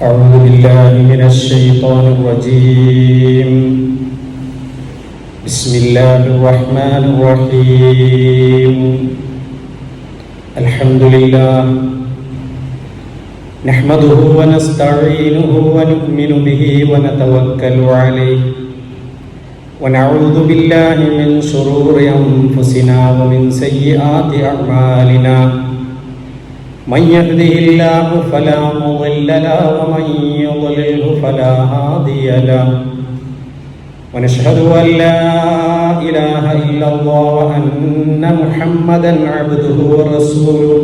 أعوذ بالله من الشيطان الرجيم. بسم الله الرحمن الرحيم. الحمد لله. نحمده ونستعينه ونؤمن به ونتوكل عليه. ونعوذ بالله من شرور أنفسنا ومن سيئات أعمالنا. من يهده الله فلا مضل له ومن يضلله فلا هادي له ونشهد أن لا إله إلا الله وأن محمدا عبده ورسوله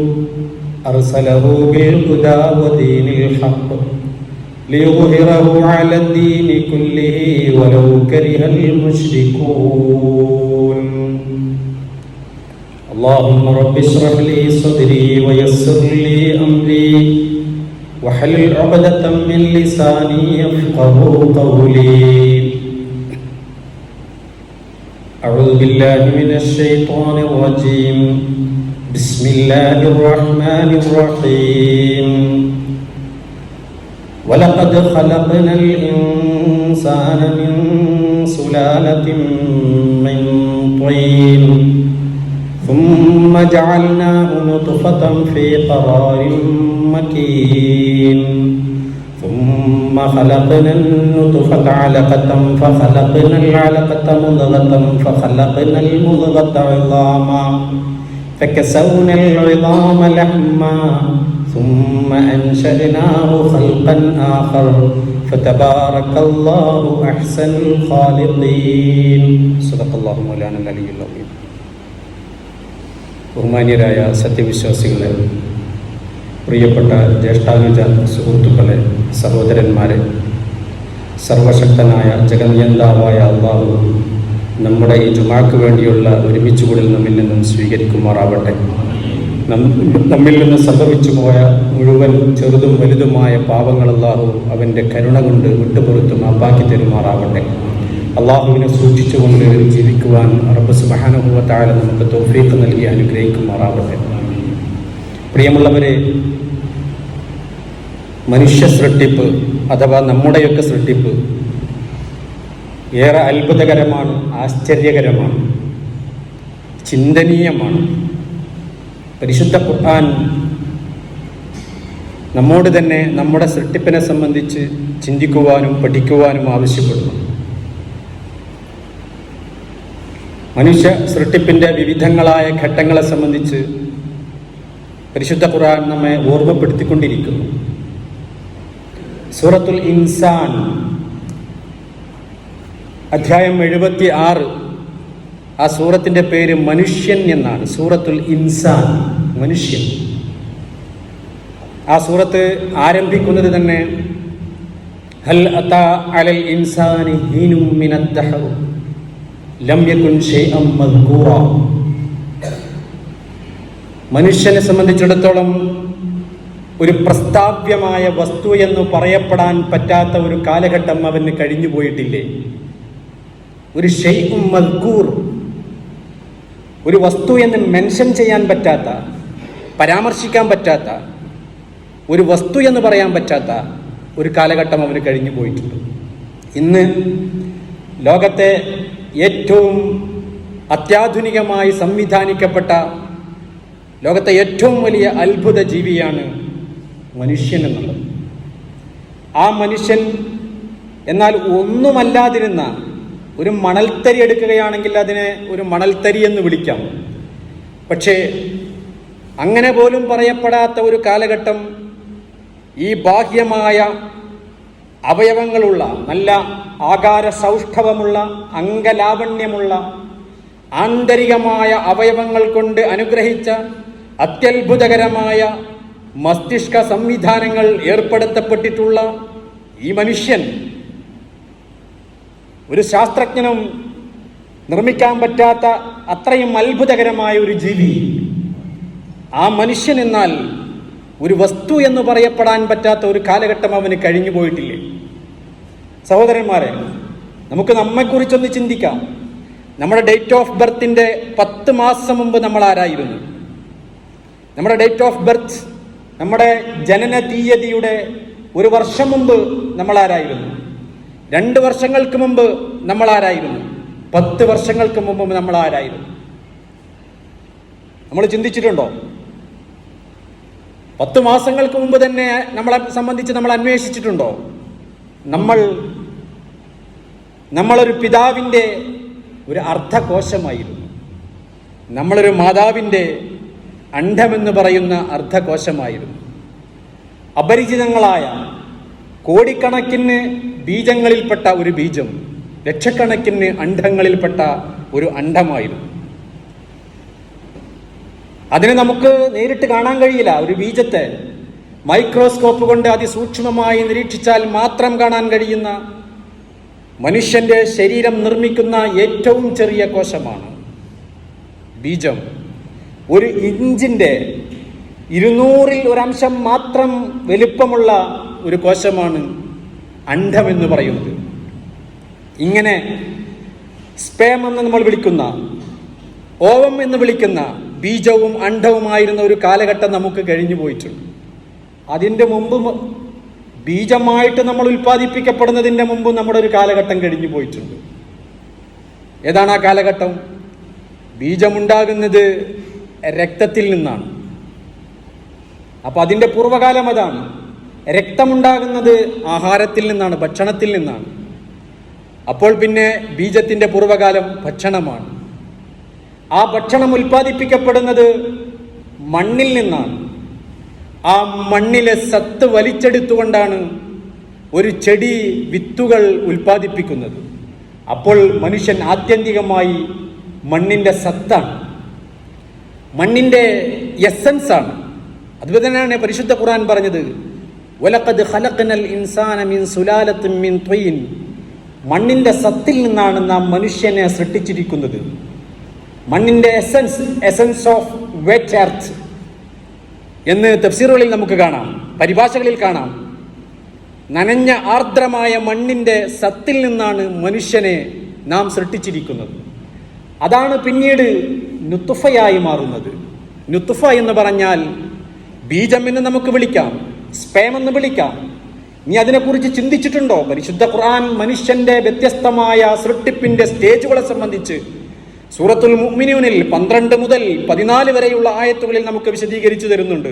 أرسله بالهدى ودين الحق ليظهره على الدين كله ولو كره المشركون اللهم رب اشرح لي صدري ويسر لي أمري وحلل عقدة من لساني يفقه قولي. أعوذ بالله من الشيطان الرجيم. بسم الله الرحمن الرحيم. ولقد خلقنا الإنسان من سلالة من طين. ثم جعلناه نطفة في قرار مكين. ثم خلقنا النطفة علقة فخلقنا العلقة مضغة فخلقنا المضغة عظاما. فكسونا العظام لحما ثم أنشأناه خلقا آخر. فتبارك الله أحسن الخالقين. صدق الله مولانا العلي العظيم. ബഹുമാന്യരായ സത്യവിശ്വാസികളെ പ്രിയപ്പെട്ട ജ്യേഷ്ഠാനുജ സുഹൃത്തുക്കളെ സഹോദരന്മാരെ സർവശക്തനായ ജഗനിയന്താവായ അള്ളാഹു നമ്മുടെ ഈ ജുമാക്ക് വേണ്ടിയുള്ള ഒരുമിച്ച് കൂടി നമ്മിൽ നിന്നും സ്വീകരിക്കുമാറാവട്ടെ. നമ്മിൽ നിന്ന് സംഭവിച്ചു പോയ മുഴുവൻ ചെറുതും വലുതുമായ പാപങ്ങൾ അവന്റെ കരുണ കൊണ്ട് വിട്ടുപുറത്തും അപ്പാക്കി തരുമാറാവട്ടെ. അള്ളാഹുവിനെ സൂക്ഷിച്ചുകൊണ്ട് ജീവിക്കുവാൻ റബ്ബ് സുബാനുഭവത്തായ നമുക്ക് തോഫീക്ക് നൽകി അനുഗ്രഹിക്കുമാറാവട്ടെ. പ്രിയമുള്ളവരെ മനുഷ്യ സൃഷ്ടിപ്പ് അഥവാ നമ്മുടെയൊക്കെ സൃഷ്ടിപ്പ് ഏറെ അത്ഭുതകരമാണ് ആശ്ചര്യകരമാണ് ചിന്തനീയമാണ്. പരിശുദ്ധ ഖുർആൻ നമ്മോട് തന്നെ നമ്മുടെ സൃഷ്ടിപ്പിനെ സംബന്ധിച്ച് ചിന്തിക്കുവാനും പഠിക്കുവാനും ആവശ്യപ്പെടുന്നു. മനുഷ്യ സൃഷ്ടിപ്പിന്റെ വിവിധങ്ങളായ ഘട്ടങ്ങളെ സംബന്ധിച്ച് പരിശുദ്ധ ഖുർആൻ നമ്മെ ഓർമ്മപ്പെടുത്തിക്കൊണ്ടിരിക്കുന്നു. സൂറത്തുൽ ഇൻസാൻ അധ്യായം എഴുപത്തി ആറ് ആ സൂറത്തിന്റെ പേര് മനുഷ്യൻ എന്നാണ്. സൂറത്തുൽ ഇൻസാൻ മനുഷ്യൻ. ആ സൂറത്ത് ആരംഭിക്കുന്നത് തന്നെ ഹൽ അലൽ ഇൻസാനി ഹീനും മിനദ്ദഹറു യകുൻ ഷൈഅം മനുഷ്യനെ സംബന്ധിച്ചിടത്തോളം ഒരു പ്രസ്താവ്യമായ വസ്തു എന്ന് പറയപ്പെടാൻ പറ്റാത്ത ഒരു കാലഘട്ടം അവന് കഴിഞ്ഞു പോയിട്ടില്ലേ? ഒരു ഷെയ്ഖും മദ്കൂർ ഒരു വസ്തു എന്ന് മെൻഷൻ ചെയ്യാൻ പറ്റാത്ത പരാമർശിക്കാൻ പറ്റാത്ത ഒരു വസ്തു എന്ന് പറയാൻ പറ്റാത്ത ഒരു കാലഘട്ടം അവന് കഴിഞ്ഞു പോയിട്ടുണ്ട്. ഇന്ന് ലോകത്തെ ഏറ്റവും അത്യാധുനികമായി സംവിധാനിക്കപ്പെട്ട ലോകത്തെ ഏറ്റവും വലിയ അത്ഭുത ജീവിയാണ് മനുഷ്യൻ എന്നുള്ളത്. ആ മനുഷ്യൻ എന്നാൽ ഒന്നുമല്ലാതിരുന്ന ഒരു മണൽത്തരി എടുക്കുകയാണെങ്കിൽ അതിനെ ഒരു മണൽത്തരി എന്ന് വിളിക്കാം. പക്ഷേ അങ്ങനെ പോലും പറയപ്പെടാത്ത ഒരു കാലഘട്ടം ഈ ബാഹ്യമായ അവയവങ്ങളുള്ള നല്ല ആകാര സൗഷ്ഠവമുള്ള അംഗലാവണ്യമുള്ള ആന്തരികമായ അവയവങ്ങൾ കൊണ്ട് അനുഗ്രഹിച്ച അത്യത്ഭുതകരമായ മസ്തിഷ്ക സംവിധാനങ്ങൾ ഏർപ്പെടുത്തപ്പെട്ടിട്ടുള്ള ഈ മനുഷ്യൻ ഒരു ശാസ്ത്രജ്ഞനും നിർമ്മിക്കാൻ പറ്റാത്ത അത്രയും അത്ഭുതകരമായ ഒരു ജീവി. ആ മനുഷ്യൻ എന്നാൽ ഒരു വസ്തു എന്ന് പറയപ്പെടാൻ പറ്റാത്ത ഒരു കാലഘട്ടം അവന് കഴിഞ്ഞു പോയിട്ടില്ലേ സഹോദരന്മാരെ നമുക്ക് നമ്മെക്കുറിച്ചൊന്ന് ചിന്തിക്കാം. നമ്മുടെ ഡേറ്റ് ഓഫ് ബർത്തിന്റെ പത്ത് മാസം മുമ്പ് നമ്മൾ ആരായിരുന്നു? നമ്മുടെ ഡേറ്റ് ഓഫ് ബർത്ത് നമ്മുടെ ജനന തീയതിയുടെ ഒരു വർഷം മുമ്പ് നമ്മൾ ആരായിരുന്നു? രണ്ട് വർഷങ്ങൾക്ക് മുമ്പ് നമ്മൾ ആരായിരുന്നു? പത്ത് വർഷങ്ങൾക്ക് മുമ്പ് നമ്മൾ ആരായിരുന്നു? നമ്മൾ ചിന്തിച്ചിട്ടുണ്ടോ? പത്ത് മാസങ്ങൾക്ക് മുമ്പ് തന്നെ നമ്മളെ സംബന്ധിച്ച് നമ്മൾ അന്വേഷിച്ചിട്ടുണ്ടോ? നമ്മൾ നമ്മളൊരു പിതാവിന്റെ ഒരു അർദ്ധകോശമായിരുന്നു. നമ്മളൊരു മാതാവിന്റെ അണ്ഡമെന്ന് പറയുന്ന അർദ്ധകോശമായിരുന്നു. അപരിചിതങ്ങളായ കോടിക്കണക്കിന് ബീജങ്ങളിൽപ്പെട്ട ഒരു ബീജം ലക്ഷക്കണക്കിന് അണ്ഡങ്ങളിൽപ്പെട്ട ഒരു അണ്ഡമായിരുന്നു. അതിനെ നമുക്ക് നേരിട്ട് കാണാൻ കഴിയില്ല. ഒരു ബീജത്തെ മൈക്രോസ്കോപ്പ് കൊണ്ട് അതിസൂക്ഷ്മമായി നിരീക്ഷിച്ചാൽ മാത്രം കാണാൻ കഴിയുന്ന മനുഷ്യന്റെ ശരീരം നിർമ്മിക്കുന്ന ഏറ്റവും ചെറിയ കോശമാണ് ബീജം. ഒരു ഇഞ്ചിന്റെ ഇരുന്നൂറിൽ ഒരംശം മാത്രം വലിപ്പമുള്ള ഒരു കോശമാണ് അണ്ഡം എന്ന് പറയുന്നത്. ഇങ്ങനെ സ്പേം എന്ന് നമ്മൾ വിളിക്കുന്ന ഓവം എന്ന് വിളിക്കുന്ന ബീജവും അണ്ഡവുമായിരുന്ന ഒരു കാലഘട്ടം നമുക്ക് കഴിഞ്ഞു പോയിട്ടുണ്ട്. അതിന്റെ മുമ്പ് ബീജമായിട്ട് നമ്മൾ ഉൽപ്പാദിപ്പിക്കപ്പെടുന്നതിന്റെ മുമ്പ് നമ്മുടെ ഒരു കാലഘട്ടം കഴിഞ്ഞു പോയിട്ടുണ്ട്. ഏതാണ് ആ കാലഘട്ടം? ബീജമുണ്ടാകുന്നത് രക്തത്തിൽ നിന്നാണ്. അപ്പോൾ അതിന്റെ പൂർവകാലം അതാണ്. രക്തമുണ്ടാകുന്നത് ആഹാരത്തിൽ നിന്നാണ് ഭക്ഷണത്തിൽ നിന്നാണ്. അപ്പോൾ പിന്നെ ബീജത്തിന്റെ പൂർവകാലം ഭക്ഷണമാണ്. ആ ഭക്ഷണം ഉൽപ്പാദിപ്പിക്കപ്പെടുന്നത് മണ്ണിൽ നിന്നാണ്. ആ മണ്ണിലെ സത്ത് വലിച്ചെടുത്തുകൊണ്ടാണ് ഒരു ചെടി വിത്തുകൾ ഉൽപ്പാദിപ്പിക്കുന്നത്. അപ്പോൾ മനുഷ്യൻ ആത്യന്തികമായി മണ്ണിന്റെ സത്താണ്. മണ്ണിന്റെ എസൻസാണ് അതുപോലെ തന്നെയാണ് പരിശുദ്ധ ഖുർആൻ പറഞ്ഞത് ഒലക്കത് ഹലക്കനൽ ഇൻസാന മിൻ സുലാലത്ത് മിൻ ത്വയിൻ. മണ്ണിന്റെ സത്തിൽ നിന്നാണ് നാം മനുഷ്യനെ സൃഷ്ടിച്ചിരിക്കുന്നത്. മണ്ണിന്റെ essence essence of wet earth എന്ന് തഫ്സീറുകളിൽ നമുക്ക് കാണാം പരിഭാഷകളിൽ കാണാം. നനഞ്ഞ ആർദ്രമായ മണ്ണിന്റെ സത്തിൽ നിന്നാണ് മനുഷ്യനെ നാം സൃഷ്ടിച്ചിരിക്കുന്നത്. അതാണ് പിന്നീട് നുത്തുഫയായി മാറുന്നത്. നുത്തുഫ എന്ന് പറഞ്ഞാൽ ബീജം എന്ന് നമുക്ക് വിളിക്കാം സ്പേം എന്ന് വിളിക്കാം. നീ അതിനെക്കുറിച്ച് ചിന്തിച്ചിട്ടുണ്ടോ? പരിശുദ്ധ ഖുർആൻ മനുഷ്യന്റെ വ്യത്യസ്തമായ സൃഷ്ടിപ്പിന്റെ സ്റ്റേജുകളെ സംബന്ധിച്ച് സൂറത്തുൽ മുഅ്മിനൂനിൽ പന്ത്രണ്ട് മുതൽ പതിനാല് വരെയുള്ള ആയത്തുകളിൽ നമുക്ക് വിശദീകരിച്ചു തരുന്നുണ്ട്.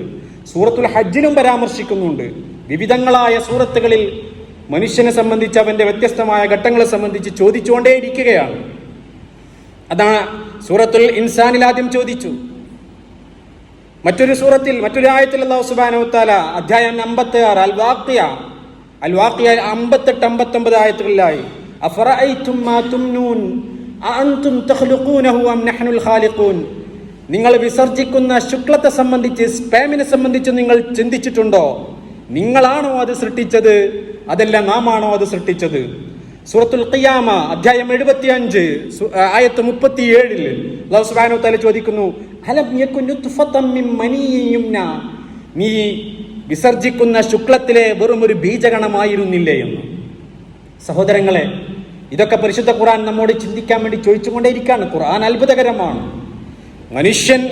സൂറത്തുൽ ഹജ്ജിലും പരാമർശിക്കുന്നുണ്ട്. വിവിധങ്ങളായ സൂറത്തുകളിൽ മനുഷ്യനെ സംബന്ധിച്ച് അവന്റെ വ്യത്യസ്തമായ ഘട്ടങ്ങളെ സംബന്ധിച്ച് ചോദിച്ചുകൊണ്ടേയിരിക്കുകയാണ്. അതാണ് സൂറത്തുൽ ഇൻസാനിൽ ആദ്യം ചോദിച്ചു. മറ്റൊരു സൂറത്തിൽ മറ്റൊരു ആയത്തിൽ അള്ളാഹു സുബ്ഹാനഹു തആല അധ്യായം അമ്പത്തി ആറ് അൽ വാഖിയ അൽ വാഖിയ അമ്പത്തെട്ട് അമ്പത്തൊമ്പത് ആയത്തുകളിലായി. അം നഹ്നുൽ ഖാലിഖൂൻ. നിങ്ങൾ വിസർജിക്കുന്ന ശുക്ലത്തെ സംബന്ധിച്ച് സ്പാമിനെ സംബന്ധിച്ച് നിങ്ങൾ ചിന്തിച്ചിട്ടുണ്ടോ? നിങ്ങളാണോ അത് സൃഷ്ടിച്ചത്? അതല്ല നാം ആണോ അത് സൃഷ്ടിച്ചത്? സൂറത്തുൽ ഖിയാമ അധ്യായം എഴുപത്തി അഞ്ച് ആയത്ത് മുപ്പത്തി ഏഴിൽ സുബ്ഹാനഹു തആല ചോദിക്കുന്നു മിൻ നീ വിസർജിക്കുന്ന ശുക്ലത്തിലെ വെറും ഒരു ബീജഗണമായിരുന്നില്ലേ? എന്ന്. സഹോദരങ്ങളെ ഇതൊക്കെ പരിശുദ്ധ ഖുർആൻ നമ്മോട് ചിന്തിക്കാൻ വേണ്ടി ചോദിച്ചുകൊണ്ടേയിരിക്കുകയാണ്. ഖുർആൻ അത്ഭുതകരമാണ്. മനുഷ്യൻ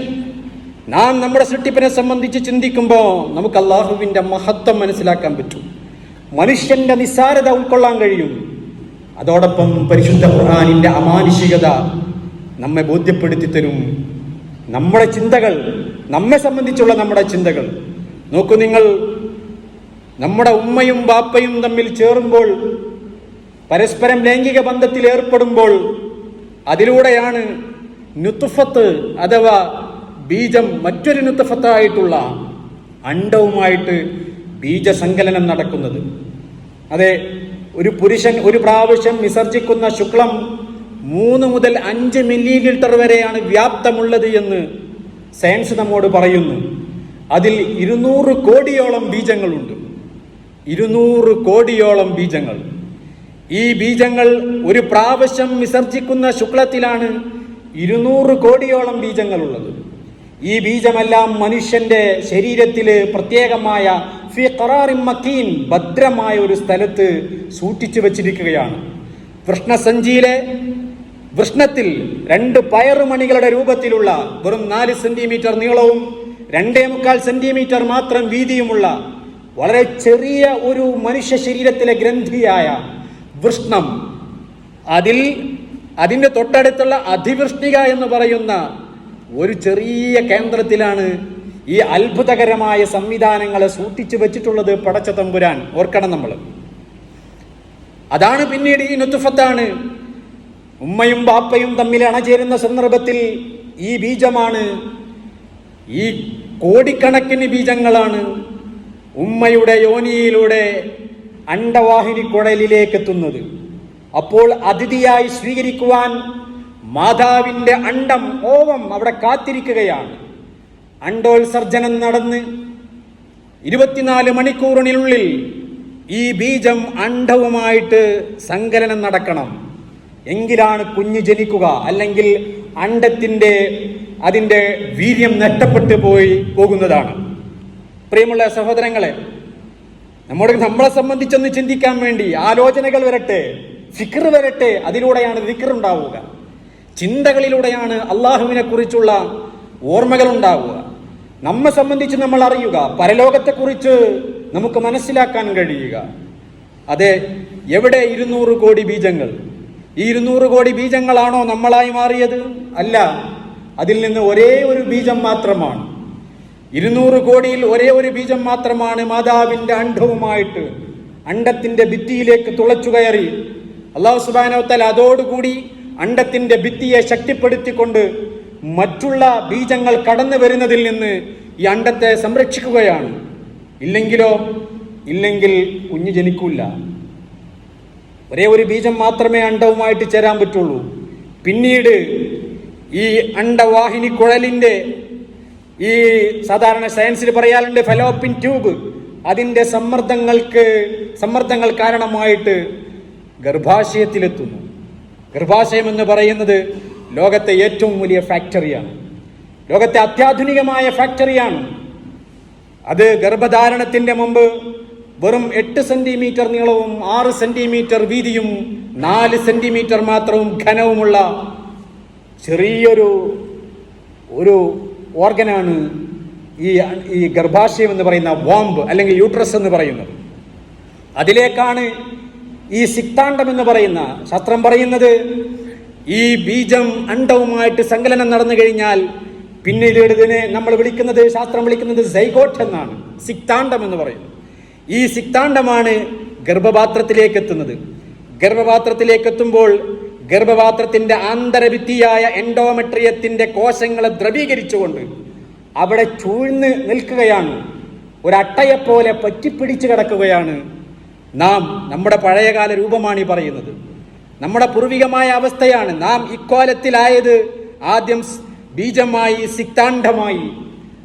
നാം നമ്മുടെ സൃഷ്ടിപ്പിനെ സംബന്ധിച്ച് ചിന്തിക്കുമ്പോൾ നമുക്ക് അള്ളാഹുവിന്റെ മഹത്വം മനസ്സിലാക്കാൻ പറ്റും. മനുഷ്യന്റെ നിസ്സാരത ഉൾക്കൊള്ളാൻ കഴിയും. അതോടൊപ്പം പരിശുദ്ധ ഖുർആാനിന്റെ അമാനുഷികത നമ്മെ ബോധ്യപ്പെടുത്തി തരും. നമ്മുടെ ചിന്തകൾ നമ്മെ സംബന്ധിച്ചുള്ള നമ്മുടെ ചിന്തകൾ. നോക്കൂ നിങ്ങൾ നമ്മുടെ ഉമ്മയും ബാപ്പയും തമ്മിൽ ചേരുമ്പോൾ പരസ്പരം ലൈംഗിക ബന്ധത്തിൽ ഏർപ്പെടുമ്പോൾ അതിലൂടെയാണ് നുത്തുഫത്ത് അഥവാ ബീജം മറ്റൊരു നുത്തുഫത്തായിട്ടുള്ള അണ്ടവുമായിട്ട് ബീജസങ്കലനം നടക്കുന്നത്. അതെ ഒരു പുരുഷൻ ഒരു പ്രാവശ്യം വിസർജിക്കുന്ന ശുക്ലം മൂന്ന് മുതൽ അഞ്ച് മില്ലി ലിറ്റർ വരെയാണ് വ്യാപ്തമുള്ളത് എന്ന് സയൻസ് നമ്മോട് പറയുന്നു. അതിൽ ഇരുന്നൂറ് കോടിയോളം ബീജങ്ങളുണ്ട്. ഇരുന്നൂറ് കോടിയോളം ബീജങ്ങൾ. ഈ ബീജങ്ങൾ ഒരു പ്രാവശ്യം വിസർജിക്കുന്ന ശുക്ലത്തിലാണ് ഇരുന്നൂറ് കോടിയോളം ബീജങ്ങളുള്ളത്. ഈ ബീജമെല്ലാം മനുഷ്യന്റെ ശരീരത്തിൽ പ്രത്യേകമായ ഫി മക്കീൻ ഭദ്രമായ ഒരു സ്ഥലത്ത് സൂക്ഷിച്ചു വച്ചിരിക്കുകയാണ്. വൃഷ്ണസഞ്ചിയിലെ വൃഷ്ണത്തിൽ രണ്ട് പയറുമണികളുടെ രൂപത്തിലുള്ള വെറും നാല് സെന്റിമീറ്റർ നീളവും രണ്ടേ മുക്കാൽ സെന്റിമീറ്റർ മാത്രം വീതിയുമുള്ള വളരെ ചെറിയ ഒരു മനുഷ്യ ശരീരത്തിലെ ഗ്രന്ഥിയായ വൃഷ്ണം. അതിൽ അതിന്റെ തൊട്ടടുത്തുള്ള അതിവൃഷ്ണിക എന്ന് പറയുന്ന ഒരു ചെറിയ കേന്ദ്രത്തിലാണ് ഈ അത്ഭുതകരമായ സംവിധാനങ്ങളെ സൂക്ഷിച്ചു വെച്ചിട്ടുള്ളത് പടച്ച തമ്പുരാൻ ഓർക്കണം നമ്മൾ. അതാണ് പിന്നീട് ഈ നുത്തുഫത്താണ്. ഉമ്മയും ബാപ്പയും തമ്മിൽ അണചേരുന്ന സന്ദർഭത്തിൽ ഈ ബീജമാണ് ഈ കോടിക്കണക്കിന് ബീജങ്ങളാണ് ഉമ്മയുടെ യോനിയിലൂടെ അണ്ടവാഹിനി കുഴലിലേക്ക് എത്തുന്നത് അപ്പോൾ അതിഥിയായി സ്വീകരിക്കുവാൻ മാതാവിന്റെ അണ്ടം ഓവം അവിടെ കാത്തിരിക്കുകയാണ്. അണ്ടോത്സർജനം നടന്ന് ഇരുപത്തിനാല് മണിക്കൂറിനുള്ളിൽ ഈ ബീജം അണ്ഡവുമായിട്ട് സങ്കലനം നടക്കണം. എങ്കിലാണ് കുഞ്ഞ് ജനിക്കുക. അല്ലെങ്കിൽ അണ്ടത്തിന്റെ അതിന്റെ വീര്യം നഷ്ടപ്പെട്ടു പോയി പോകുന്നതാണ്. പ്രിയമുള്ള സഹോദരങ്ങളെ നമ്മുടെ നമ്മളെ സംബന്ധിച്ചൊന്ന് ചിന്തിക്കാൻ വേണ്ടി ആലോചനകൾ വരട്ടെ ഫിക്ർ വരട്ടെ അതിലൂടെയാണ് ഫിക്ർ ഉണ്ടാവുക. ചിന്തകളിലൂടെയാണ് അള്ളാഹുവിനെ കുറിച്ചുള്ള ഓർമ്മകൾ ഉണ്ടാവുക. നമ്മെ സംബന്ധിച്ച് നമ്മൾ അറിയുക പരലോകത്തെക്കുറിച്ച് നമുക്ക് മനസ്സിലാക്കാൻ കഴിയുക. അതെ എവിടെ ഇരുന്നൂറ് കോടി ബീജങ്ങൾ? ഈ ഇരുന്നൂറ് കോടി ബീജങ്ങളാണോ നമ്മളായി മാറിയത്? അല്ല അതിൽ നിന്ന് ഒരേ ഒരു ബീജം മാത്രമാണ്. ഇരുന്നൂറ് കോടിയിൽ ഒരേ ഒരു ബീജം മാത്രമാണ് മാതാവിന്റെ അണ്ഡവുമായിട്ട് അണ്ടത്തിന്റെ ഭിത്തിയിലേക്ക് തുളച്ചു കയറി. അള്ളാഹു സുബാനോത്തൽ അതോടുകൂടി അണ്ടത്തിന്റെ ഭിത്തിയെ ശക്തിപ്പെടുത്തിക്കൊണ്ട് മറ്റുള്ള ബീജങ്ങൾ കടന്നു വരുന്നതിൽ നിന്ന് ഈ അണ്ടത്തെ സംരക്ഷിക്കുകയാണ്. ഇല്ലെങ്കിലോ ഇല്ലെങ്കിൽ കുഞ്ഞു ജനിക്കൂല. ഒരേ ഒരു ബീജം മാത്രമേ അണ്ടവുമായിട്ട് ചേരാൻ പറ്റുള്ളൂ. പിന്നീട് ഈ അണ്ടവാഹിനി കുഴലിന്റെ ഈ സാധാരണ സയൻസിൽ പറയാറുണ്ട് ഫെലോപ്പിൻ ട്യൂബ് അതിന്റെ സമ്മർദ്ദങ്ങൾക്ക് സമ്മർദ്ദങ്ങൾ കാരണമായിട്ട് ഗർഭാശയത്തിലെത്തുന്നു. ഗർഭാശയം എന്ന് പറയുന്നത് ലോകത്തെ ഏറ്റവും വലിയ ഫാക്ടറിയാണ്. ലോകത്തെ അത്യാധുനികമായ ഫാക്ടറിയാണ്. അത് ഗർഭധാരണത്തിന്റെ മുമ്പ് വെറും എട്ട് സെന്റിമീറ്റർ നീളവും ആറ് സെന്റിമീറ്റർ വീതിയും നാല് സെന്റിമീറ്റർ മാത്രവും ഘനവുമുള്ള ചെറിയൊരു ഒരു ഓർഗനാണ് ഈ ഈ ഗർഭാശയം എന്ന് പറയുന്ന വോംബ് അല്ലെങ്കിൽ യൂട്രസ് എന്ന് പറയുന്നത്. അതിലേക്കാണ് ഈ സിക്താണ്ടം എന്ന് പറയുന്ന ശാസ്ത്രം പറയുന്നത് ഈ ബീജം അണ്ടവുമായിട്ട് സങ്കലനം നടന്നു കഴിഞ്ഞാൽ പിന്നീട് ഇതിനെ നമ്മൾ വിളിക്കുന്നത് ശാസ്ത്രം വിളിക്കുന്നത് സൈഗോട്ട് എന്നാണ് സിക്താണ്ടം എന്ന് പറയുന്നത്. ഈ സിക്താണ്ഡമാണ് ഗർഭപാത്രത്തിലേക്ക് എത്തുന്നത്. ഗർഭപാത്രത്തിലേക്ക് എത്തുമ്പോൾ ഗർഭപാത്രത്തിന്റെ ആന്തരഭിത്തിയായ എൻഡോമെട്രിയത്തിന്റെ കോശങ്ങളെ ദ്രവീകരിച്ചുകൊണ്ട് അവിടെ ചൂഴ്ന്ന് നിൽക്കുകയാണ്. ഒരട്ടയെപ്പോലെ പറ്റിപ്പിടിച്ചു കിടക്കുകയാണ് നാം നമ്മുടെ പഴയകാല രൂപമാണ് ഈ പറയുന്നത്. നമ്മുടെ പൂർവികമായ അവസ്ഥയാണ് നാം ഇക്കോലത്തിലായത് ആദ്യം ബീജമായി സിക്താണ്ഡമായി.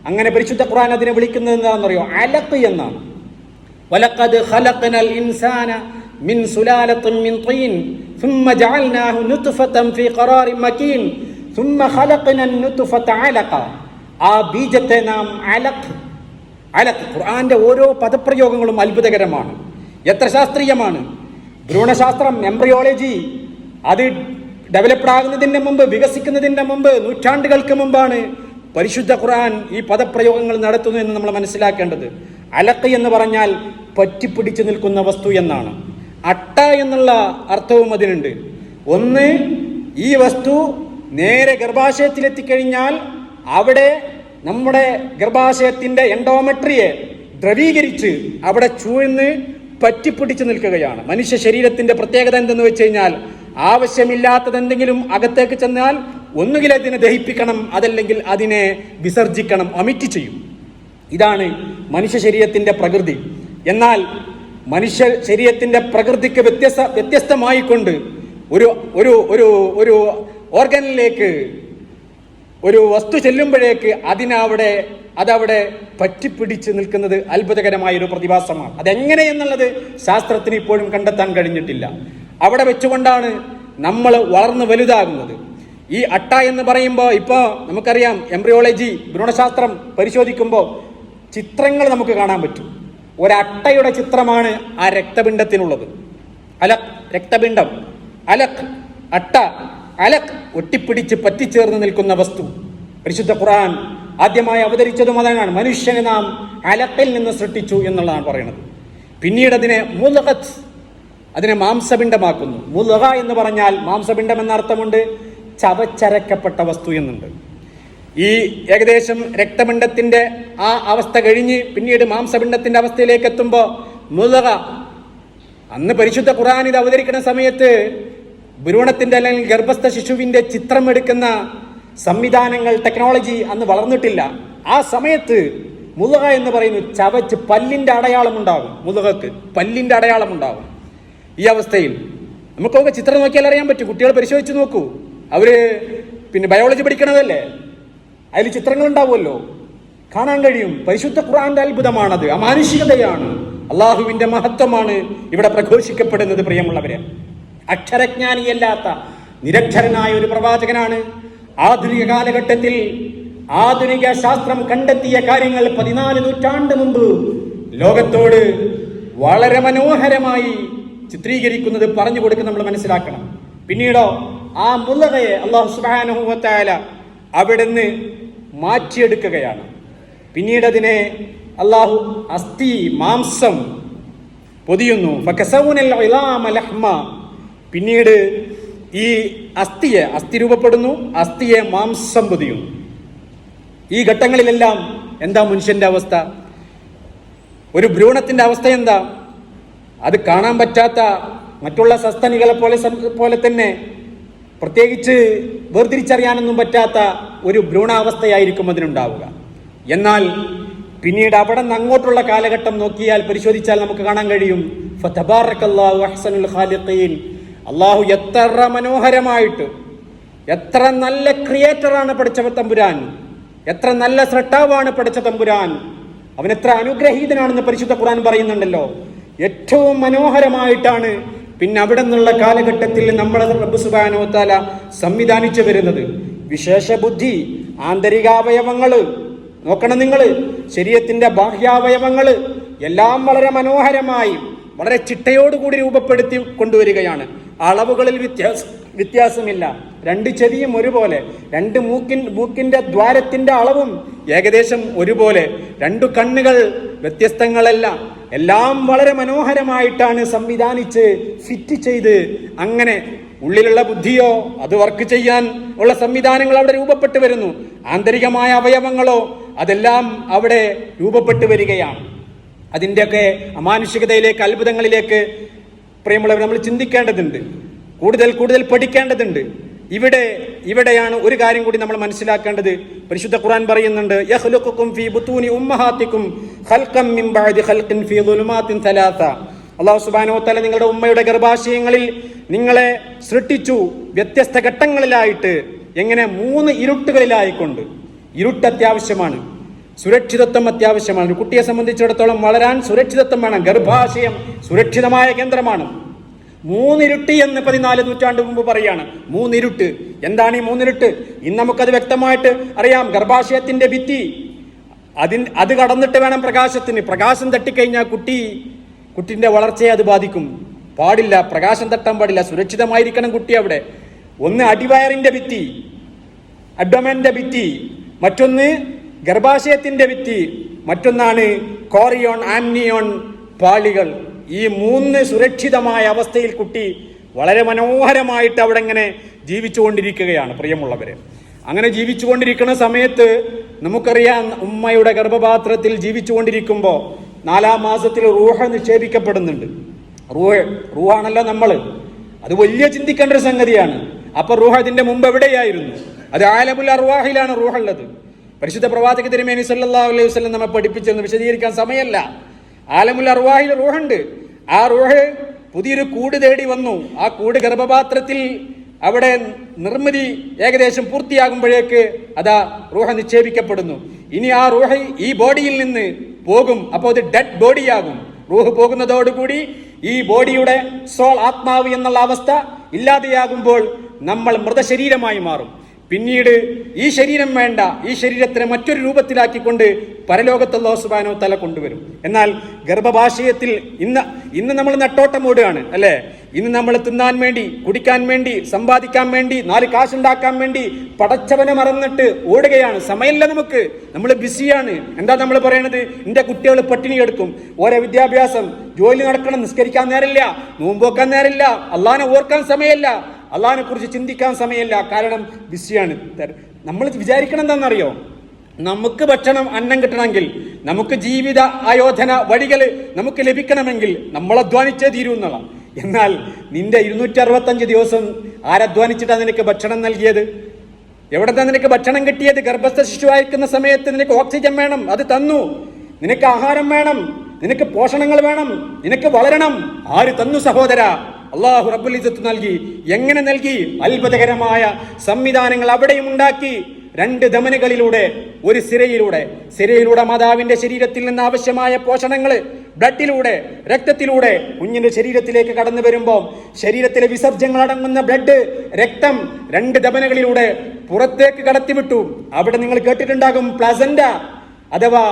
അങ്ങനെ പരിശുദ്ധ ഖുർആൻ അതിനെ വിളിക്കുന്നത് എന്താണെന്നറിയോ? അലക്ക് എന്നാണ്. ഇൻസാന من سلالة من طين ثم جعلناه نطفة في قرار مكين ثم خلقنا النطفة علقة ആ ബീജത്തെ നാം അലക് അലക് ഖുർആന്റെ ഓരോ പദപ്രയോഗങ്ങളും അത്ഭുതകരമാണ് എത്ര ശാസ്ത്രീയമാണ് ഭ്രൂണശാസ്ത്രം എംബ്രിയോളജി അത് ഡെവലപ്ഡ് ആകുന്നതിന്റെ മുമ്പ് വികസിക്കുന്നതിന്റെ മുമ്പ് നൂറ്റാണ്ടുകൾക്ക് മുമ്പാണ് പരിശുദ്ധ ഖുർആൻ ഈ പദപ്രയോഗങ്ങൾ നടത്തുന്നു എന്ന് നമ്മൾ മനസ്സിലാക്കേണ്ടത് അലക്ക് എന്ന് പറഞ്ഞാൽ പറ്റിപ്പിടിച്ചു നിൽക്കുന്ന വസ്തു എന്നാണ് അട്ട എന്നുള്ള അർത്ഥവും അതിനുണ്ട്. ഒന്ന് ഈ വസ്തു നേരെ ഗർഭാശയത്തിലെത്തിക്കഴിഞ്ഞാൽ അവിടെ നമ്മുടെ ഗർഭാശയത്തിന്റെ എൻഡോമെട്രിയെ ദ്രവീകരിച്ച് അവിടെ ചൂഴ്ന്ന് പറ്റിപ്പിടിച്ച് നിൽക്കുകയാണ്. മനുഷ്യ ശരീരത്തിന്റെ പ്രത്യേകത എന്തെന്ന് വെച്ച് കഴിഞ്ഞാൽ ആവശ്യമില്ലാത്തത് എന്തെങ്കിലും അകത്തേക്ക് ചെന്നാൽ ഒന്നുകിൽ അതിനെ ദഹിപ്പിക്കണം അതല്ലെങ്കിൽ അതിനെ വിസർജിക്കണം ഒമിറ്റ് ചെയ്യും. ഇതാണ് മനുഷ്യ ശരീരത്തിന്റെ പ്രകൃതി. എന്നാൽ മനുഷ്യ ശരീരത്തിന്റെ പ്രകൃതിക്ക് വ്യത്യസ്ത വ്യത്യസ്തമായിക്കൊണ്ട് ഒരു ഒരു ഒരു ഒരു ഓർഗനിലേക്ക് ഒരു വസ്തു ചെല്ലുമ്പോഴേക്ക് അതിനവിടെ അതവിടെ പറ്റിപ്പിടിച്ച് നിൽക്കുന്നത് അത്ഭുതകരമായ ഒരു പ്രതിഭാസമാണ്. അതെങ്ങനെ എന്നുള്ളത് ശാസ്ത്രത്തിന് ഇപ്പോഴും കണ്ടെത്താൻ കഴിഞ്ഞിട്ടില്ല. അവിടെ വെച്ചുകൊണ്ടാണ് നമ്മൾ വളർന്ന് വലുതാകുന്നത്. ഈ അട്ട എന്ന് പറയുമ്പോൾ ഇപ്പോൾ നമുക്കറിയാം എംബ്രിയോളജി ഭ്രൂണശാസ്ത്രം പരിശോധിക്കുമ്പോൾ ചിത്രങ്ങൾ നമുക്ക് കാണാൻ പറ്റും. ഒരട്ടയുടെ ചിത്രമാണ് ആ രക്തപിണ്ഡത്തിനുള്ളത്. അലക് രക്തപിണ്ഡം. അലക് അട്ട അലക് ഒട്ടിപ്പിടിച്ച് പറ്റിച്ചേർന്ന് നിൽക്കുന്ന വസ്തു. പരിശുദ്ധ ഖുർആൻ ആദ്യമായി അവതരിച്ചതും അതാണ്. മനുഷ്യനെ നാം അലക്കൽ നിന്ന് സൃഷ്ടിച്ചു എന്നുള്ളതാണ് പറയുന്നത്. പിന്നീട് അതിനെ മുലഹത്ത് അതിനെ മാംസപിണ്ഡമാക്കുന്നു. മുലഹ എന്ന് പറഞ്ഞാൽ മാംസപിണ്ഡം എന്ന അർത്ഥമുണ്ട് ചവച്ചരക്കപ്പെട്ട വസ്തു എന്നുണ്ട്. ഈ ഏകദേശം രക്തപിണ്ഡത്തിന്റെ ആ അവസ്ഥ കഴിഞ്ഞ് പിന്നീട് മാംസപിണ്ഡത്തിന്റെ അവസ്ഥയിലേക്ക് എത്തുമ്പോൾ മുതക അന്ന് പരിശുദ്ധ ഖുർആൻ ഇത് അവതരിക്കുന്ന സമയത്ത് ഭ്രൂണത്തിന്റെ അല്ലെങ്കിൽ ഗർഭസ്ഥ ശിശുവിന്റെ ചിത്രം എടുക്കുന്ന സംവിധാനങ്ങൾ ടെക്നോളജി അന്ന് വളർന്നിട്ടില്ല. ആ സമയത്ത് മുതക എന്ന് പറയുന്നു ചവച്ച് പല്ലിന്റെ അടയാളം ഉണ്ടാകും മുതകക്ക് പല്ലിന്റെ അടയാളം ഉണ്ടാകും. ഈ അവസ്ഥയിൽ നമുക്കൊക്കെ ചിത്രം നോക്കിയാൽ അറിയാൻ പറ്റും. കുട്ടികൾ പരിശോധിച്ച് നോക്കൂ. അവർ പിന്നെ ബയോളജി പഠിക്കണതല്ലേ? അതിൽ ചിത്രങ്ങൾ ഉണ്ടാവുമല്ലോ കാണാൻ കഴിയും. പരിശുദ്ധ ഖുറാന്റെ അത്ഭുതമാണത്. അമാനുഷികതയാണ്. അള്ളാഹുവിന്റെ മഹത്വമാണ് ഇവിടെ പ്രഘോഷിക്കപ്പെടുന്നത് പ്രിയമുള്ളവരെ. അക്ഷരജ്ഞാനിയല്ലാത്ത നിരക്ഷരനായ ഒരു പ്രവാചകനാണ്. ആധുനിക കാലഘട്ടത്തിൽ ആധുനിക ശാസ്ത്രം കണ്ടെത്തിയ കാര്യങ്ങൾ പതിനാല് നൂറ്റാണ്ട് മുമ്പ് ലോകത്തോട് വളരെ മനോഹരമായി ചിത്രീകരിക്കുന്നത് പറഞ്ഞു കൊടുക്കുന്ന നമ്മൾ മനസ്സിലാക്കണം. പിന്നീടോ ആ മുല്ലകയെ അള്ളാഹു സുബാനുഭവത്തായ അവിടുന്ന് മാറ്റിയെടുക്കുകയാണ്. പിന്നീട് അതിനെ അള്ളാഹു അസ്ഥി മാംസം പൊതിയുന്നു. പിന്നീട് ഈ അസ്ഥിയെ അസ്ഥി രൂപപ്പെടുന്നു അസ്ഥിയെ മാംസം പൊതിയുന്നു. ഈ ഘട്ടങ്ങളിലെല്ലാം എന്താ മനുഷ്യന്റെ അവസ്ഥ? ഒരു ഭ്രൂണത്തിന്റെ അവസ്ഥ എന്താ? അത് കാണാൻ പറ്റാത്ത മറ്റുള്ള സസ്തനികളെ പോലെ പോലെ തന്നെ പ്രത്യേകിച്ച് വേർതിരിച്ചറിയാനൊന്നും പറ്റാത്ത ഒരു ഭ്രൂണാവസ്ഥയായിരിക്കും അതിനുണ്ടാവുക. എന്നാൽ പിന്നീട് അവിടെ നിന്ന് അങ്ങോട്ടുള്ള കാലഘട്ടം നോക്കിയാൽ പരിശോധിച്ചാൽ നമുക്ക് കാണാൻ കഴിയും. ഖാലിഖീൻ. അള്ളാഹു എത്ര മനോഹരമായിട്ട് എത്ര നല്ല ക്രിയേറ്ററാണ് പഠിച്ച തമ്പുരാൻ. എത്ര നല്ല സൃഷ്ടാവാണ് പഠിച്ച തമ്പുരാൻ. അവൻ എത്ര അനുഗ്രഹീതനാണെന്ന് പരിശുദ്ധ ഖുർആൻ പറയുന്നുണ്ടല്ലോ. ഏറ്റവും മനോഹരമായിട്ടാണ് പിന്നെ അവിടെ നിന്നുള്ള കാലഘട്ടത്തിൽ നമ്മളെ റബ്ബ് സുബാനോ താല സംവിധാനിച്ചു വരുന്നത്. വിശേഷ ബുദ്ധി ആന്തരികാവയവങ്ങൾ. നോക്കണം നിങ്ങൾ. ശരീരത്തിന്റെ ബാഹ്യാവയവങ്ങൾ എല്ലാം വളരെ മനോഹരമായി വളരെ ചിട്ടയോടുകൂടി രൂപപ്പെടുത്തി കൊണ്ടുവരികയാണ്. അളവുകളിൽ വ്യത്യാസം വ്യത്യാസമില്ല. രണ്ട് ചെവിയും ഒരുപോലെ രണ്ട് മൂക്കിൻ മൂക്കിന്റെ ദ്വാരത്തിന്റെ അളവും ഏകദേശം ഒരുപോലെ. രണ്ടു കണ്ണുകൾ വ്യത്യസ്തങ്ങളല്ല എല്ലാം വളരെ മനോഹരമായിട്ടാണ് സംവിധാനിച്ച് ഫിറ്റ് ചെയ്ത് അങ്ങനെ ഉള്ളിലുള്ള ബുദ്ധിയോ അത് വർക്ക് ചെയ്യാൻ ഉള്ള സംവിധാനങ്ങൾ അവിടെ രൂപപ്പെട്ടു വരുന്നു. ആന്തരികമായ അവയവങ്ങളോ അതെല്ലാം അവിടെ രൂപപ്പെട്ടു വരികയാണ്. അതിന്റെയൊക്കെ അമാനുഷികതയിലേക്ക് അത്ഭുതങ്ങളിലേക്ക് പ്രിയമുള്ളവർ നമ്മൾ ചിന്തിക്കേണ്ടതുണ്ട്. കൂടുതൽ കൂടുതൽ പഠിക്കേണ്ടതുണ്ട്. ഇവിടെ ഇവിടെയാണ് ഒരു കാര്യം കൂടി നമ്മൾ മനസ്സിലാക്കേണ്ടത്. പരിശുദ്ധ ഖുർആൻ പറയുന്നുണ്ട് ഫീ ഖൽഖം മിൻ ബഅദി ഖൽഖിൻ ഫീ അള്ളാഹു സുബ്ഹാനഹു തല നിങ്ങളുടെ ഉമ്മയുടെ ഗർഭാശയങ്ങളിൽ നിങ്ങളെ സൃഷ്ടിച്ചു വ്യത്യസ്ത ഘട്ടങ്ങളിലായിട്ട് എങ്ങനെ മൂന്ന് ഇരുട്ടുകളിലായിക്കൊണ്ട്. ഇരുട്ട് അത്യാവശ്യമാണ് സുരക്ഷിതത്വം അത്യാവശ്യമാണ്. ഒരു കുട്ടിയെ സംബന്ധിച്ചിടത്തോളം വളരാൻ സുരക്ഷിതത്വം വേണം ഗർഭാശയം സുരക്ഷിതമായ കേന്ദ്രമാണ്. മൂന്നിരുട്ട് എന്ന് പതിനാല് നൂറ്റാണ്ട് മുമ്പ് പറയാണ്. മൂന്നിരുട്ട്. എന്താണ് ഈ മൂന്നിരുട്ട്? ഇന്ന് നമുക്കത് വ്യക്തമായിട്ട് അറിയാം. ഗർഭാശയത്തിന്റെ ഭിത്തി. അതിൻ അത് കടന്നിട്ട് വേണം പ്രകാശത്തിന്. പ്രകാശം തട്ടിക്കഴിഞ്ഞാൽ കുട്ടി കുട്ടിന്റെ വളർച്ചയെ അത് ബാധിക്കും. പാടില്ല. പ്രകാശം തട്ടാൻ പാടില്ല. സുരക്ഷിതമായിരിക്കണം കുട്ടി അവിടെ. ഒന്ന് അടിവയറിന്റെ ഭിത്തി. അഡ്വമന്റെ ഭിത്തി. മറ്റൊന്ന് ഗർഭാശയത്തിന്റെ ഭിത്തി. മറ്റൊന്നാണ് കോറിയോൺ ആംനിയോൺ പാളികൾ. ഈ മൂന്ന് സുരക്ഷിതമായ അവസ്ഥയിൽ കുട്ടി വളരെ മനോഹരമായിട്ട് അവിടെ ഇങ്ങനെ ജീവിച്ചുകൊണ്ടിരിക്കുകയാണ് പ്രിയമുള്ളവരെ. അങ്ങനെ ജീവിച്ചുകൊണ്ടിരിക്കുന്ന സമയത്ത് നമുക്കറിയാം ഉമ്മയുടെ ഗർഭപാത്രത്തിൽ ജീവിച്ചുകൊണ്ടിരിക്കുമ്പോൾ നാലാം മാസത്തിൽ റൂഹ നിക്ഷേപിക്കപ്പെടുന്നുണ്ട്. റൂഹ് റൂഹാണല്ലോ നമ്മൾ അത് വലിയ ചിന്തിക്കേണ്ട ഒരു സംഗതിയാണ്. അപ്പൊ റൂഹ ഇതിന്റെ മുമ്പ് എവിടെയായിരുന്നു? അത് ആലമുൽ അർവാഹിലാണ് റൂഹുള്ളത്. പരിശുദ്ധ പ്രവാചക തിരുമേനി സല്ലാ അലൈഹി വസ്ലം നമ്മെ പഠിപ്പിച്ചെന്ന് വിശദീകരിക്കാൻ സമയമല്ല. ആലമുൽ അർവാഹിൽ റൂഹുണ്ട്. ആ റൂഹ് പുതിയൊരു കൂട് തേടി വന്നു. ആ കൂട് ഗർഭപാത്രത്തിൽ അവിടെ നിർമ്മിതി ഏകദേശം പൂർത്തിയാകുമ്പോഴേക്ക് അതാ റൂഹ നിക്ഷേപിക്കപ്പെടുന്നു. ഇനി ആ റൂഹ ഈ ബോഡിയിൽ നിന്ന് പോകും. അപ്പോൾ അത് ഡെഡ് ബോഡിയാകും. റൂഹ് പോകുന്നതോടുകൂടി ഈ ബോഡിയുടെ സോൾ ആത്മാവ് എന്നുള്ള അവസ്ഥ ഇല്ലാതെയാകുമ്പോൾ നമ്മൾ മൃതശരീരമായി മാറും. പിന്നീട് ഈ ശരീരം വേണ്ട ഈ ശരീരത്തിനെ മറ്റൊരു രൂപത്തിലാക്കിക്കൊണ്ട് പരലോകത്ത് അള്ളാഹു സുബാനോ തല കൊണ്ടുവരും. എന്നാൽ ഗർഭഭാഷയത്തിൽ ഇന്ന് ഇന്ന് നമ്മൾ നട്ടോട്ടം ഓടുകയാണ് അല്ലേ? ഇന്ന് നമ്മൾ തിന്നാൻ വേണ്ടി കുടിക്കാൻ വേണ്ടി സമ്പാദിക്കാൻ വേണ്ടി നാല് കാശുണ്ടാക്കാൻ വേണ്ടി പടച്ചവനെ മറന്നിട്ട് ഓടുകയാണ്. സമയമില്ല നമുക്ക്. നമ്മൾ ബിസിയാണ്. എന്താ നമ്മൾ പറയണത്? എന്റെ കുട്ടികൾ പട്ടിണി എടുക്കും. ഓരോ വിദ്യാഭ്യാസം ജോലി നടക്കണം നിസ്കരിക്കാൻ നേരമില്ല നോമ്പോക്കാൻ നേരമില്ല അള്ളാനെ ഓർക്കാൻ സമയമില്ല. അള്ളാഹിനെ കുറിച്ച് ചിന്തിക്കാൻ സമയമില്ല. കാരണം ബിസിയാണ്. നമ്മൾ വിചാരിക്കണം എന്താണെന്നറിയോ? നമുക്ക് ഭക്ഷണം അന്നം കിട്ടണമെങ്കിൽ നമുക്ക് ജീവിത ആയോധന വഴികൾ നമുക്ക് ലഭിക്കണമെങ്കിൽ നമ്മൾ അധ്വാനിച്ചേ തീരൂ എന്നുള്ള എന്നാൽ നിന്റെ ഇരുന്നൂറ്റി അറുപത്തഞ്ച് ദിവസം ആരധ്വാനിച്ചിട്ടാണ് നിനക്ക് ഭക്ഷണം നൽകിയത്? എവിടെ നിനക്ക് ഭക്ഷണം കിട്ടിയത്? ഗർഭസ്ഥ ശിശുവായിരിക്കുന്ന സമയത്ത് നിനക്ക് ഓക്സിജൻ വേണം അത് തന്നു. നിനക്ക് ആഹാരം വേണം നിനക്ക് പോഷണങ്ങൾ വേണം നിനക്ക് വളരണം. ആര് തന്നു സഹോദര? അള്ളാഹു റബ്ബുൽ നൽകി. എങ്ങനെ നൽകി? അത്ഭുതകരമായ സംവിധാനങ്ങൾ അവിടെയും ഉണ്ടാക്കി. രണ്ട് ധമനികളിലൂടെ ഒരു സിരയിലൂടെ. സിരയിലൂടെ മാതാവിന്റെ ശരീരത്തിൽ നിന്ന് ആവശ്യമായ പോഷണങ്ങൾ ബ്ലഡിലൂടെ രക്തത്തിലൂടെ കുഞ്ഞിന്റെ ശരീരത്തിലേക്ക് കടന്നു വരുമ്പോൾ ശരീരത്തിലെ വിസർജ്യങ്ങൾ അടങ്ങുന്ന ബ്ലഡ് രക്തം രണ്ട് ധമനകളിലൂടെ പുറത്തേക്ക് കടത്തിവിട്ടു. അവിടെ നിങ്ങൾ കേട്ടിട്ടുണ്ടാകും പ്ലസന്റ അഥവാ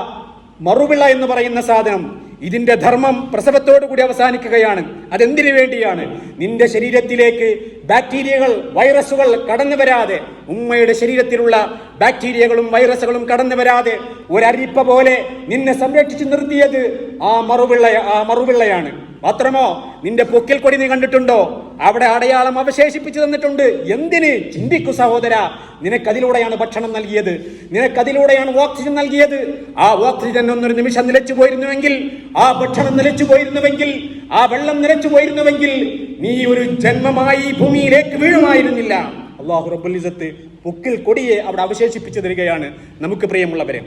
മറുവിള എന്ന് പറയുന്ന സാധനം. ഇതിന്റെ ധർമ്മം പ്രസവത്തോടു കൂടി അവസാനിക്കുകയാണ്. അതെന്തിനു വേണ്ടിയാണ്? നിന്റെ ശരീരത്തിലേക്ക് ബാക്ടീരിയകൾ വൈറസുകൾ കടന്നു വരാതെ ഉമ്മയുടെ ശരീരത്തിലുള്ള ബാക്ടീരിയകളും വൈറസുകളും കടന്നു വരാതെ ഒരരിപ്പ പോലെ നിന്നെ സംരക്ഷിച്ചു നിർത്തിയത് ആ മറുവിള്ള ആ മറുവിള്ളയാണ് മാത്രമോ നിന്റെ പൊക്കിൽ കൊടി നീ കണ്ടിട്ടുണ്ടോ? അവിടെ അടയാളം അവശേഷിപ്പിച്ചു തന്നിട്ടുണ്ട്. എന്തിന്? ചിന്തിക്കു സഹോദര. നിനക്കതിലൂടെയാണ് ഭക്ഷണം നൽകിയത്. നിനക്കതിലൂടെയാണ് ഓക്സിജൻ നൽകിയത്. ആ ഓക്സിജൻ ഒന്നൊരു നിമിഷം നിലച്ചു പോയിരുന്നുവെങ്കിൽ ആ ഭക്ഷണം നിലച്ചു പോയിരുന്നുവെങ്കിൽ ആ വെള്ളം നിലച്ചു പോയിരുന്നുവെങ്കിൽ നീ ഒരു ജന്മമായി ഭൂമിയിലേക്ക് വീഴുമായിരുന്നില്ല. അള്ളാഹു റബ്ബുലിസത്ത് പൊക്കിൽ കൊടിയെ അവിടെ അവശേഷിപ്പിച്ചു തരികയാണ്. നമുക്ക് പ്രിയമുള്ളവരെ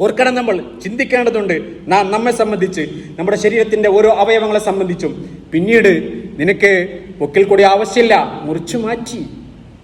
ഓർക്കണം നമ്മൾ ചിന്തിക്കേണ്ടതുണ്ട്. നാം നമ്മെ സംബന്ധിച്ച് നമ്മുടെ ശരീരത്തിന്റെ ഓരോ അവയവങ്ങളെ സംബന്ധിച്ചും. പിന്നീട് നിനക്ക് പൊക്കിൽ കൂടി ആവശ്യമില്ല. മുറിച്ചു മാറ്റി.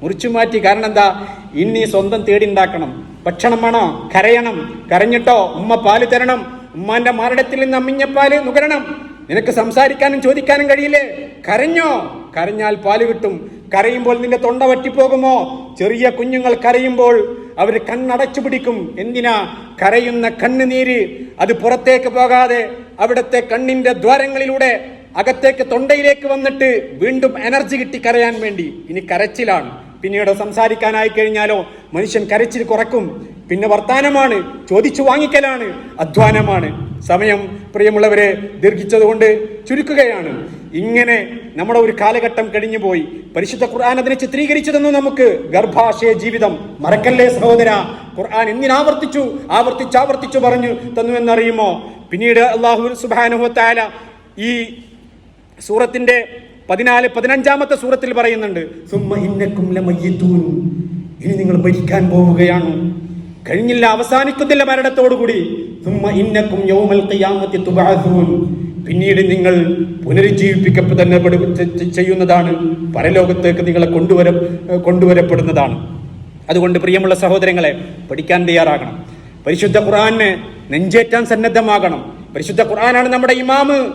മുറിച്ചു മാറ്റി. കാരണം എന്താ? ഇനി സ്വന്തം തേടി ഉണ്ടാക്കണം ഭക്ഷണം വേണോ. കരയണം. കരഞ്ഞിട്ടോ ഉമ്മ പാൽ തരണം. ഉമ്മാന്റെ മാരടത്തിൽ നിന്ന് അമ്മിഞ്ഞപ്പാൽ നുകരണം. നിനക്ക് സംസാരിക്കാനും ചോദിക്കാനും കഴിയില്ലേ? കരഞ്ഞോ? കരഞ്ഞാൽ പാൽ കിട്ടും. കരയുമ്പോൾ നിന്റെ തൊണ്ട വറ്റിപ്പോകുമോ? ചെറിയ കുഞ്ഞുങ്ങൾ കരയുമ്പോൾ അവർ കണ്ണടച്ചു പിടിക്കും. എന്തിനാ? കരയുന്ന കണ്ണുനീര്. അത് പുറത്തേക്ക് പോകാതെ അവിടുത്തെ കണ്ണിന്റെ ദ്വാരങ്ങളിലൂടെ അകത്തേക്ക് തൊണ്ടയിലേക്ക് വന്നിട്ട് വീണ്ടും എനർജി കിട്ടി കരയാൻ വേണ്ടി. ഇനി കരച്ചിലാണ്. പിന്നീട് സംസാരിക്കാനായി കഴിഞ്ഞാലോ? മനുഷ്യൻ കരച്ചിൽ കുറക്കും. പിന്നെ വർത്താനമാണ്. ചോദിച്ചു വാങ്ങിക്കലാണ്. അധ്വാനമാണ്. സമയം പ്രിയമുള്ളവരെ ദീർഘിച്ചതുകൊണ്ട് ചുരുക്കുകയാണ്. ഇങ്ങനെ നമ്മുടെ ഒരു കാലഘട്ടം കഴിഞ്ഞു പോയി. പരിശുദ്ധ ഖുർആൻ അതിനെ ചിത്രീകരിച്ചു തന്നു നമുക്ക് ഗർഭാശയ ജീവിതം മറക്കല്ലേ സഹോദര? ഖുർആൻ എന്തിനാവർത്തിച്ചു ആവർത്തിച്ച്? ആവർത്തിച്ചു പറഞ്ഞു തന്നു എന്നറിയുമോ? പിന്നീട് അള്ളാഹു സുബാനുഹത്താല ഈ സൂറത്തിന്റെ പതിനാല് പതിനഞ്ചാമത്തെ സൂറത്തിൽ പറയുന്നുണ്ട്. ഇനി നിങ്ങൾ മരിക്കാൻ പോവുകയാണ്. കഴിഞ്ഞില്ല അവസാനിക്കുന്നില്ല മരണത്തോടുകൂടി. പിന്നീട് നിങ്ങൾ പുനരുജ്ജീവിപ്പിക്കപ്പ് തന്നെ പെടു- ചെ- ചെ- ചെയ്യുന്നതാണ്. പരലോകത്തേക്ക് നിങ്ങളെ കൊണ്ടുവര കൊണ്ടുവരപ്പെടുന്നതാണ്. അതുകൊണ്ട് പ്രിയമുള്ള സഹോദരങ്ങളെ പഠിക്കാൻ തയ്യാറാകണം. പരിശുദ്ധ ഖുർആനെ നെഞ്ചേറ്റാൻ സന്നദ്ധമാകണം. പരിശുദ്ധ ഖുറാനാണ് നമ്മുടെ ഇമാമ്.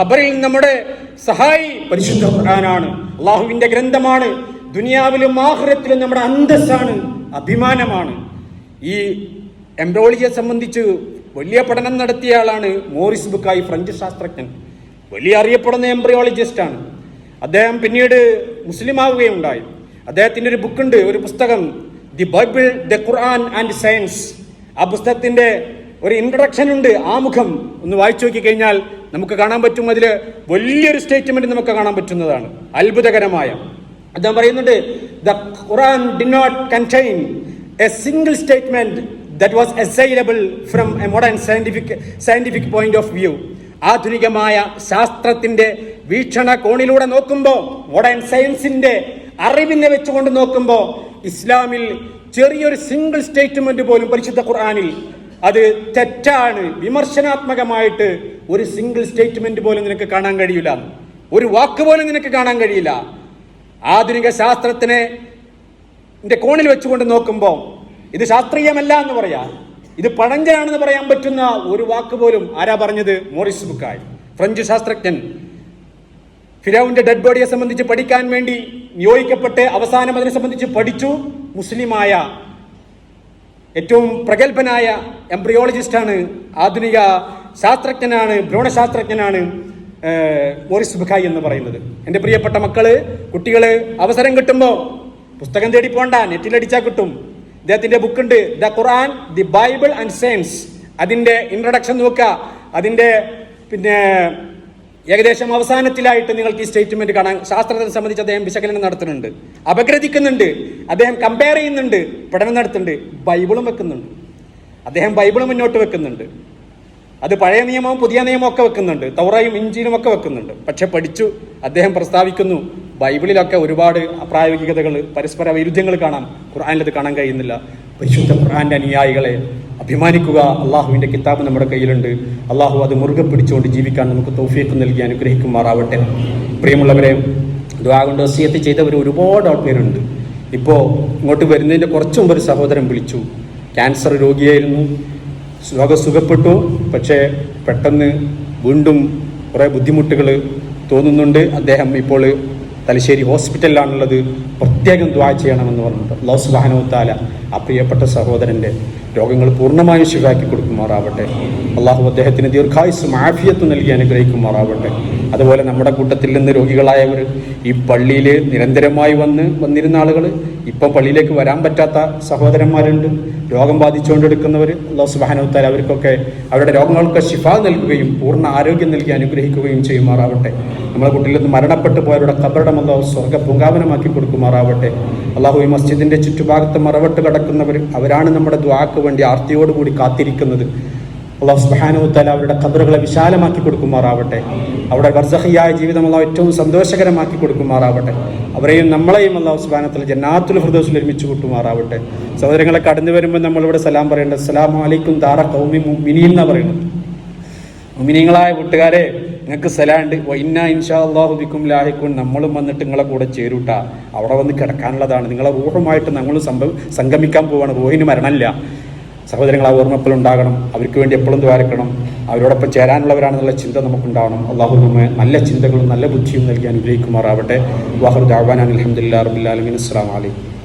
ഖബറിൽ നമ്മുടെ സഹായി പരിശുദ്ധ ഖുറാനാണ് അള്ളാഹുവിന്റെ ഗ്രന്ഥമാണ്. ദുനിയാവിലും ആഹ്റത്തിലും നമ്മുടെ അന്തസ്സാണ്. അഭിമാനമാണ്. ഈ എംബ്രോളിയെ സംബന്ധിച്ച് വലിയ പഠനം നടത്തിയ ആളാണ് മോറിസ് ബുക്കായി ഫ്രഞ്ച് ശാസ്ത്രജ്ഞൻ. വലിയ അറിയപ്പെടുന്ന എംബ്രിയോളജിസ്റ്റ് ആണ്. അദ്ദേഹം പിന്നീട് മുസ്ലിം ആവുകയുണ്ടായി. അദ്ദേഹത്തിന്റെ ഒരു ബുക്കുണ്ട് ഒരു പുസ്തകം the Bible the Quran and science ആ പുസ്തകത്തിന്റെ ഒരു ഇൻട്രഡക്ഷൻ ഉണ്ട് ആമുഖം ഒന്ന് വായിച്ചു നോക്കി കഴിഞ്ഞാൽ നമുക്ക് കാണാൻ പറ്റും. അതിൽ വലിയൊരു സ്റ്റേറ്റ്മെന്റ് നമുക്ക് കാണാൻ പറ്റുന്നതാണ്. അത്ഭുതകരമായ. അദ്ദേഹം പറയുന്നുണ്ട് the Quran did not contain a single statement that was assailable from a modern scientific scientific point of view ആധുനികമായ ശാസ്ത്രത്തിന്റെ വീക്ഷണ കോണിലൂടെ നോക്കുമ്പോൾ മോഡേൺ സയൻസിന്റെ അറിവിനെ വെച്ചുകൊണ്ട് നോക്കുമ്പോൾ ഇസ്ലാമിൽ ചെറിയൊരു സിംഗിൾ സ്റ്റേറ്റ്മെന്റ് പോലും പരിശുദ്ധ ഖുർആാനിൽ അത് തെറ്റാണ് വിമർശനാത്മകമായിട്ട് ഒരു സിംഗിൾ സ്റ്റേറ്റ്മെന്റ് പോലും നിനക്ക് കാണാൻ കഴിയില്ല. ഒരു വാക്ക് പോലും നിനക്ക് കാണാൻ കഴിയില്ല. ആധുനിക ശാസ്ത്രത്തിനെ കോണിൽ വെച്ചുകൊണ്ട് നോക്കുമ്പോൾ ഇത് ശാസ്ത്രീയമല്ല എന്ന് പറയാ. ഇത് പഴഞ്ചനാണെന്ന് പറയാൻ പറ്റുന്ന ഒരു വാക്ക് പോലും ആരാ പറഞ്ഞത്? മോറിസ് ബുക്കായി ഫ്രഞ്ച് ശാസ്ത്രജ്ഞൻ. ഫിരാവിന്റെ ഡെഡ് ബോഡിയെ സംബന്ധിച്ച് പഠിക്കാൻ വേണ്ടി നിയോഗിക്കപ്പെട്ട് അവസാനം അതിനെ സംബന്ധിച്ച് പഠിച്ചു മുസ്ലിമായ ഏറ്റവും പ്രഗത്ഭനായ എംബ്രിയോളജിസ്റ്റാണ് ആധുനിക ശാസ്ത്രജ്ഞനാണ് ഭ്രൂണശാസ്ത്രജ്ഞനാണ് മോറിസ് ബുഖായി എന്ന് പറയുന്നത്. എന്റെ പ്രിയപ്പെട്ട മക്കൾ കുട്ടികൾ അവസരം കിട്ടുമ്പോൾ പുസ്തകം തേടി പോണ്ട നെറ്റിലടിച്ചാൽ കിട്ടും. ഇദ്ദേഹത്തിന്റെ ബുക്ക് ഉണ്ട് the Quran the Bible and science. അതിന്റെ ഇൻട്രഡക്ഷൻ നോക്കുക. അതിന്റെ പിന്നെ ഏകദേശം അവസാനത്തിലായിട്ട് നിങ്ങൾക്ക് ഈ സ്റ്റേറ്റ്മെന്റ് കാണാൻ ശാസ്ത്രത്തെ സംബന്ധിച്ച് അദ്ദേഹം വിശകലനം നടത്തുന്നുണ്ട്. അപഗ്രഥിക്കുന്നുണ്ട്. അദ്ദേഹം കമ്പയർ ചെയ്യുന്നുണ്ട്. പഠനം നടത്തുന്നുണ്ട്. ബൈബിളും വെക്കുന്നുണ്ട്. അദ്ദേഹം ബൈബിളും മുന്നോട്ട് വെക്കുന്നുണ്ട്. അത് പഴയ നിയമവും പുതിയ നിയമവും ഒക്കെ വെക്കുന്നുണ്ട്. തൗറയും ഇഞ്ചിയിലും ഒക്കെ വെക്കുന്നുണ്ട്. പക്ഷെ പഠിച്ചു. അദ്ദേഹം പ്രസ്താവിക്കുന്നു. ബൈബിളിലൊക്കെ ഒരുപാട് അപ്രായോഗികതകൾ പരസ്പര വൈരുദ്ധ്യങ്ങൾ കാണാം. ഖുർആാനിൽ അത് കാണാൻ കഴിയുന്നില്ല. പരിശുദ്ധ ഖുർആാന്റെ അനുയായികളെ അഭിമാനിക്കുക അള്ളാഹുവിന്റെ കിതാബ് നമ്മുടെ കയ്യിലുണ്ട്. അള്ളാഹു അത് മുറുകെ പിടിച്ചുകൊണ്ട് ജീവിക്കാൻ നമുക്ക് തൗഫീഖ് നൽകി അനുഗ്രഹിക്കുമാറാവട്ടെ. പ്രിയമുള്ളവരെ ദ്വാ കൊണ്ട് ചെയ്തവർ ഒരുപാട് ആൾക്കാരുണ്ട്. ഇപ്പോൾ ഇങ്ങോട്ട് വരുന്നതിന്റെ കുറച്ച് മുമ്പ് ഒരു സഹോദരൻ വിളിച്ചു. ക്യാൻസർ രോഗിയായിരുന്നു. സുഖ സുഖപ്പെട്ടു. പക്ഷേ പെട്ടെന്ന് വീണ്ടും കുറേ ബുദ്ധിമുട്ടുകൾ തോന്നുന്നുണ്ട്. അദ്ദേഹം ഇപ്പോൾ തലശ്ശേരി ഹോസ്പിറ്റലിലാണുള്ളത്. പ്രത്യേകം ദ്വാ ചെയ്യണമെന്ന് പറഞ്ഞിട്ട് അള്ളാഹു വാഹനവത്താല താല ആ പ്രിയപ്പെട്ട സഹോദരന്റെ രോഗങ്ങൾ പൂർണമായും ശിവാക്കി കൊടുക്കുമാറാവട്ടെ. അള്ളാഹു അദ്ദേഹത്തിന് ദീർഘായുസ് മാഫിയത്ത് നൽകി അനുഗ്രഹിക്കുമാറാവട്ടെ. അതുപോലെ നമ്മുടെ കൂട്ടത്തിൽ നിന്ന് രോഗികളായവർ ഈ പള്ളിയിൽ നിരന്തരമായി വന്ന് വന്നിരുന്ന ആളുകൾ ഇപ്പം പള്ളിയിലേക്ക് വരാൻ പറ്റാത്ത സഹോദരന്മാരുണ്ട്. രോഗം ബാധിച്ചുകൊണ്ടെടുക്കുന്നവർ അള്ളാഹു സുബാനവത്താൽ അവർക്കൊക്കെ അവരുടെ രോഗങ്ങൾക്ക് ശിഫ നൽകുകയും പൂർണ ആരോഗ്യം നൽകി അനുഗ്രഹിക്കുകയും ചെയ്യുമാറാവട്ടെ. നമ്മളെ കുട്ടിയിൽ നിന്ന് മരണപ്പെട്ടു പോയവരുടെ കബറടം അള്ളാഹു സ്വർഗ പൂങ്കാവനമാക്കി കൊടുക്കുമാറാവട്ടെ. അള്ളാഹു ഈ മസ്ജിദിന്റെ ചുറ്റുഭാഗത്ത് മറവട്ട് കിടക്കുന്നവർ അവരാണ് നമ്മുടെ ദ്വാക്ക് വേണ്ടി ആർത്തിയോടുകൂടി കാത്തിരിക്കുന്നത്. അള്ളാഹു സുബ്ഹാനഹു തആല അവരുടെ കബറുകളെ വിശാലമാക്കി കൊടുക്കുമാറാവട്ടെ. അവരുടെ വർസഹിയായ ജീവിതം അള്ളാഹു ഏറ്റവും സന്തോഷകരമാക്കി കൊടുക്കുമാറാവട്ടെ. അവരെയും നമ്മളെയും അള്ളാഹു സുബ്ഹാനഹു ജന്നാത്തുൽ ഫിർദൗസിൽ ഒരുമിച്ച് കൂട്ടുമാറാവട്ടെ. സഹോദരങ്ങളെ കടന്നു വരുമ്പോൾ നമ്മളിവിടെ സലാം പറയേണ്ടത് സലാം അലൈക്കും താറ കൗമി മിനി എന്നാ പറയുന്നത്. മിനിങ്ങളായ കൂട്ടുകാരെ നിങ്ങൾക്ക് സലാണ്ട് ഇന്ന ഇൻഷാ അള്ളാഹു ബിക്കും ലാഹിക്കും നമ്മളും വന്നിട്ട് നിങ്ങളെ കൂടെ ചേരൂട്ട. അവിടെ വന്ന് കിടക്കാനുള്ളതാണ്. നിങ്ങളെ റൂഹുമായിട്ട് നമ്മളും സംഭവം സംഗമിക്കാൻ പോവാണ്. റൂഹിന് മരണമില്ല. സഹോദരങ്ങൾ ആ എപ്പോഴും ഉണ്ടാകണം. അവർക്ക് വേണ്ടി എപ്പോഴും ദ്വാരക്കണം അവരോടൊപ്പം ചേരാനുള്ളവരാണെന്നുള്ള ചിന്ത നമുക്കുണ്ടാവണം. അള്ളാഹു നമ്മെ നല്ല ചിന്തകളും നല്ല ബുദ്ധിയും നൽകി അനുഗ്രഹിക്കുമാറാവട്ടെ. വാഹു ദാവാൻ അലഹമുല്ലാ റബുല്ലാലമിൻ അസ്സാം വലൈക്കും